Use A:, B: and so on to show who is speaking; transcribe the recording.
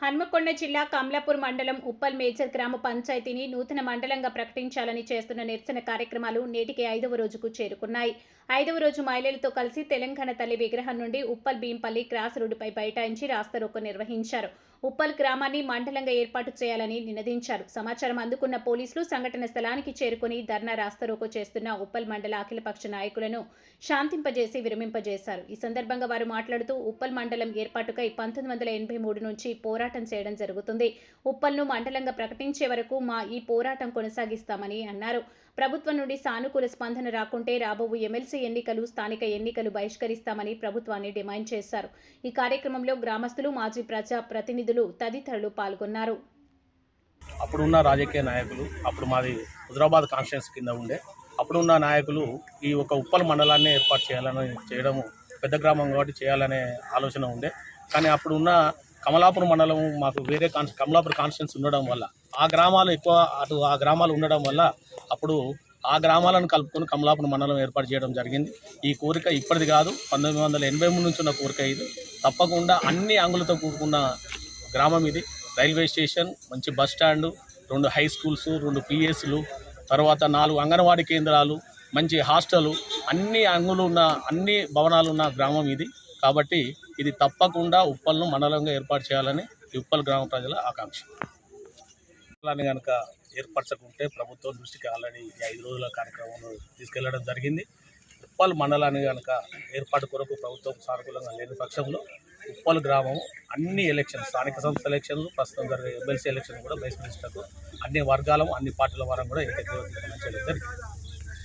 A: హన్మకొండ జిల్లా కమలాపూర్ మండలం ఉప్పల్ మేజర్ గ్రామ పంచాయతీని నూతన మండలంగా ప్రకటించాలని చేస్తున్న నిరసన కార్యక్రమాలు నేటికి ఐదవ రోజుకు చేరుకున్నాయి. ఐదవ రోజు మహిళలతో కలిసి తెలంగాణ తల్లి విగ్రహం నుండి ఉప్పల్ భీంపల్లి క్రాస్ రోడ్డుపై బైఠాయించి రాస్తారోకో నిర్వహించారు. ఉప్పల్ గ్రామాన్ని మండలంగా ఏర్పాటు చేయాలని నినదించారు. సమాచారం అందుకున్న పోలీసులు సంఘటన స్థలానికి చేరుకుని ధర్నా రాస్తారోకో చేస్తున్న ఉప్పల్ మండల అఖిలపక్ష నాయకులను శాంతింపజేసి విరమింపజేశారు. ఈ సందర్భంగా వారు మాట్లాడుతూ ఉప్పల్ మండలం ఏర్పాటుకై పంతొమ్మిది వందల ఎనభై మూడు నుంచి పోరాటం చేయడం జరుగుతుంది. ఉప్పల్ను మండలంగా ప్రకటించే వరకు మా ఈ పోరాటం కొనసాగిస్తామని అన్నారు. ప్రభుత్వం నుండి సానుకూల స్పందన రాకుంటే రాబోవు ఎమ్మెల్సీ ఎన్నికలు స్థానిక ఎన్నికలు బహిష్కరిస్తామని ప్రభుత్వాన్ని డిమాండ్ చేశారు. ఈ కార్యక్రమంలో గ్రామస్తులు మాజీ ప్రజా ప్రతినిధులు తదితరులు పాల్గొన్నారు.
B: అప్పుడున్న రాజకీయ నాయకులు అప్పుడు మాది హుజరాబాద్ కాన్స్టిట్యూన్స్ కింద ఉండే అప్పుడున్న నాయకులు ఈ ఒక ఉప్పల్ మండలాన్ని ఏర్పాటు చేయాలని చేయడము పెద్ద గ్రామం కాబట్టి చేయాలనే ఆలోచన ఉండే. కానీ అప్పుడున్న కమలాపురం మండలం మాకు వేరే కాన్ కమలాపురం కాన్స్టిట్యూన్స్ ఉండడం వల్ల ఆ గ్రామాలు ఎక్కువ అటు ఆ గ్రామాలు ఉండడం వల్ల అప్పుడు ఆ గ్రామాలను కలుపుకొని కమలాపురం మండలం ఏర్పాటు చేయడం జరిగింది. ఈ కోరిక ఇప్పటిది కాదు పంతొమ్మిది వందల ఎనభై మూడు నుంచి ఉన్న కోరిక ఇది. తప్పకుండా అన్ని అంగులతో కూడుకున్న గ్రామం ఇది. రైల్వే స్టేషన్ మంచి బస్ స్టాండు రెండు హై స్కూల్స్ రెండు పిఎస్లు తర్వాత నాలుగు అంగన్వాడీ కేంద్రాలు మంచి హాస్టలు అన్ని అంగులు ఉన్న అన్ని భవనాలు ఉన్న గ్రామం ఇది. కాబట్టి ఇది తప్పకుండా ఉప్పల్ను మండలంగా ఏర్పాటు చేయాలని ఉప్పల్ గ్రామ ప్రజల ఆకాంక్ష. మండలాన్ని కనుక ఏర్పరచకుంటే ప్రభుత్వం దృష్టికి ఆల్రెడీ ఈ ఐదు రోజుల కార్యక్రమం తీసుకెళ్ళడం జరిగింది. ఉప్పల్ మండలాన్ని కనుక ఏర్పాటు కొరకు ప్రభుత్వం సానుకూలంగా లేని పక్షంలో ఉప్పల్ గ్రామం అన్ని ఎలక్షన్ స్థానిక సంస్థ ఎలక్షన్లు ప్రస్తుతం జరిగే ఎమ్మెల్సీ ఎలక్షన్ కూడా బహిష్కరించటకు అన్ని వర్గాలం అన్ని పార్టీల వారం కూడా ఏకగ్రీవం జరిగింది.